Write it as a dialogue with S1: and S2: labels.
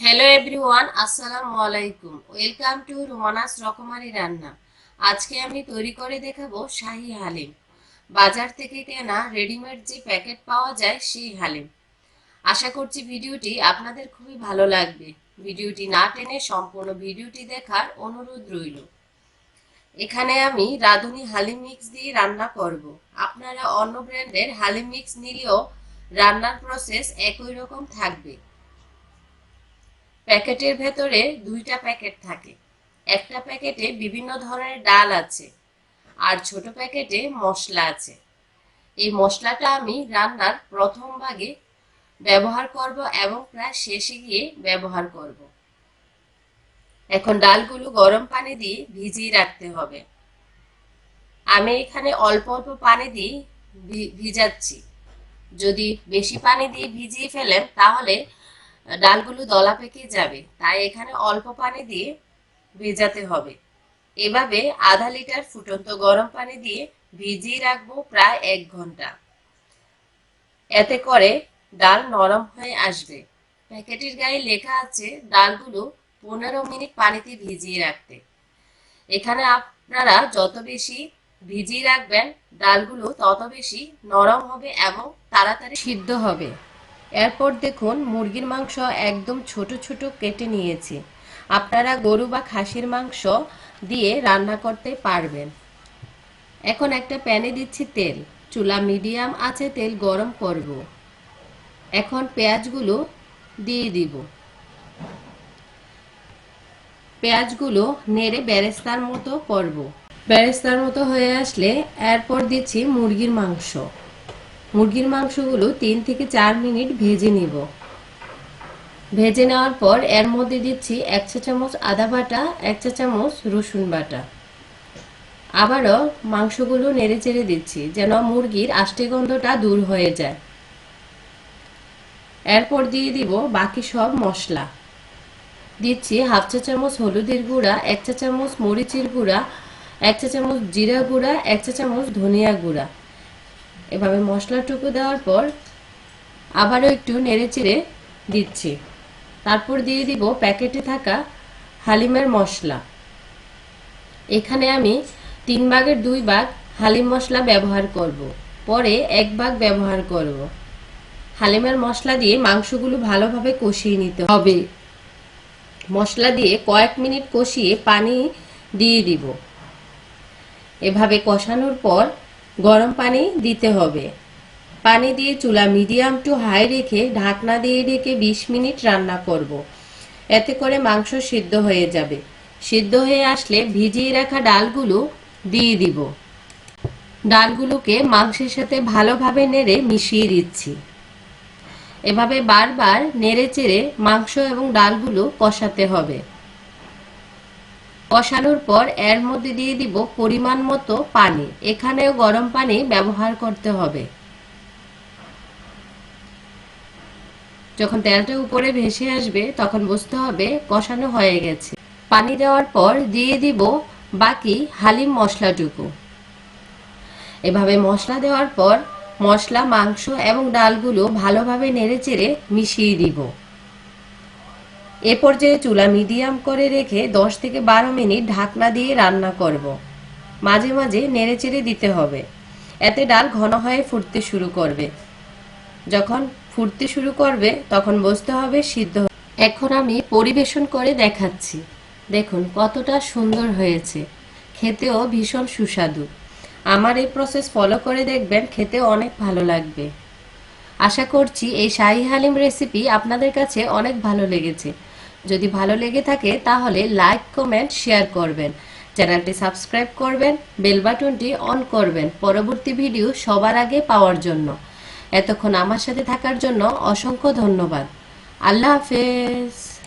S1: Hello everyone আসসালামু আলাইকুম welcome to রুমানাস রকমারি রান্না। আজকে আমি তৈরি করে দেখাবো শাহি হালিম। বাজার থেকে কেনা রেডিমেড যে প্যাকেট পাওয়া যায় সেই হালিম। আশা করছি ভিডিওটি আপনাদের খুবই ভালো লাগবে। ভিডিওটি না টেনে সম্পূর্ণ ভিডিওটি দেখার অনুরোধ রইল। এখানে আমি রাঁধুনি হালিম মিক্স দিয়ে রান্না করব। আপনারা অন্য ব্র্যান্ডের হালিম মিক্স নিলেও রান্নার প্রসেস একই রকম থাকবে। প্যাকেটের ভেতরে দুইটা প্যাকেট থাকে। একটা প্যাকেটে বিভিন্ন ধরনের ডাল আছে আর ছোট প্যাকেটে মশলা আছে। এই মশলাটা আমি রান্নার প্রথম ভাগে ব্যবহার করব এবং প্রায় শেষে গিয়ে ব্যবহার করব। এখন ডালগুলো গরম পানি দিয়ে ভিজিয়ে রাখতে হবে। আমি এখানে অল্প অল্প পানি দিয়ে ভিজাচ্ছি। যদি বেশি পানি দিয়ে ভিজিয়ে ফেলেন তাহলে ডালগুলো দলা পেকে যাবে, তাই এখানে অল্প পানি দিয়ে ভেজাতে হবে। এভাবে আধা লিটার ফুটন্ত গরম পানি দিয়ে ভিজিয়ে রাখব প্রায় এক ঘণ্টা। এতে করে ডাল নরম হয়ে আসবে। প্যাকেটের গায়ে লেখা আছে ডালগুলো পনেরো মিনিট পানিতে ভিজিয়ে রাখতে। এখানে আপনারা যত বেশি ভিজিয়ে রাখবেন, ডালগুলো তত বেশি নরম হবে এবং তাড়াতাড়ি সিদ্ধ হবে। এরপর দেখুন, মুরগির মাংস একদম ছোট ছোট কেটে নিয়েছি। আপনারা গরু বা খাসির মাংস দিয়ে রান্না করতে পারবেন। এখন একটা প্যানে দিচ্ছি তেল। চুলা মিডিয়াম আছে, তেল গরম করব। এখন পেঁয়াজগুলো দিয়ে দিব। পেঁয়াজগুলো নেড়ে বেরেস্তার মতো করব। বেরেস্তার মতো হয়ে আসলে এরপর দিচ্ছি মুরগির মাংস। মুরগির মাংসগুলো তিন থেকে চার মিনিট ভেজে নিব। ভেজে নেওয়ার পর এর মধ্যে দিচ্ছি এক চা চামচ আদা বাটা, এক চা চামচ রসুন বাটা। আবারও মাংসগুলো নেড়ে চেড়ে দিচ্ছি যেন মুরগির আষ্টে গন্ধটা দূর হয়ে যায়। এরপর দিয়ে দিব বাকি সব মশলা। দিচ্ছি হাফ চা চামচ হলুদের গুঁড়া, এক চা চামচ মরিচের গুঁড়া, এক চা চামচ জিরা গুঁড়া, এক চা চামচ ধনিয়া গুঁড়া। এভাবে মশলাটুকু দেওয়ার পর আবারও একটু নেড়ে চেড়ে দিচ্ছি তারপর দিয়ে দিব প্যাকেটে থাকা হালিমের মশলা এখানে আমি তিন ভাগের দুই ভাগ হালিম মশলা ব্যবহার করব। পরে এক ভাগ ব্যবহার করব। হালিমের মশলা দিয়ে মাংসগুলো ভালোভাবে কষিয়ে নিতে হবে মশলা দিয়ে কয়েক মিনিট কষিয়ে পানি দিয়ে দিব এভাবে কষানোর পর গরম পানি দিতে হবে। পানি দিয়ে চুলা মিডিয়াম টু হাই রেখে ঢাকনা দিয়ে ঢেকে বিশ মিনিট রান্না করব। এতে করে মাংস সিদ্ধ হয়ে যাবে। সিদ্ধ হয়ে আসলে ভিজিয়ে রাখা ডালগুলো দিয়ে দিব। ডালগুলোকে মাংসের সাথে ভালোভাবে নেড়ে মিশিয়ে দিচ্ছি। এভাবে বারবার নেড়ে চেড়ে মাংস এবং ডালগুলো কষাতে হবে। কষানোর পর এর মধ্যে দিয়ে দিব পরিমাণ মতো পানি। এখানেও গরম পানি ব্যবহার করতে হবে। যখন তেলটা উপরে ভেসে আসবে, তখন বুঝতে হবে কষানো হয়ে গেছে। পানি দেওয়ার পর দিয়ে দিব বাকি হালিম মশলাটুকু। এভাবে মশলা দেওয়ার পর মশলা, মাংস এবং ডালগুলো ভালোভাবে নেড়েচেড়ে মিশিয়ে দিব। এ পর্যায়ে চুলা মিডিয়াম করে রেখে দশ থেকে বারো মিনিট ঢাকনা দিয়ে রান্না করব। মাঝে মাঝে নেড়েচেড়ে দিতে হবে। এতে ডাল ঘন হয়ে ফুটতে শুরু করবে। যখন ফুটতে শুরু করবে, তখন বুঝতে হবে সিদ্ধ এখন আমি পরিবেশন করে দেখাচ্ছি। দেখুন কতটা সুন্দর হয়েছে। খেতেও ভীষণ সুস্বাদু। আমার এই প্রসেস ফলো করে দেখবেন খেতে অনেক ভালো লাগবে। আশা করছি এই শাহি হালিম রেসিপি আপনাদের কাছে অনেক ভালো লেগেছে। যদি ভালো লেগে থাকে, তাহলে লাইক কমেন্ট শেয়ার করবেন। চ্যানেলটি সাবস্ক্রাইব করবেন বেল বাটনটি অন করবেন। পরবর্তী ভিডিও সবার আগে পাওয়ার জন্য। এতক্ষণ আমার সাথে থাকার জন্য অসংখ্য ধন্যবাদ। আল্লাহ হাফেজ।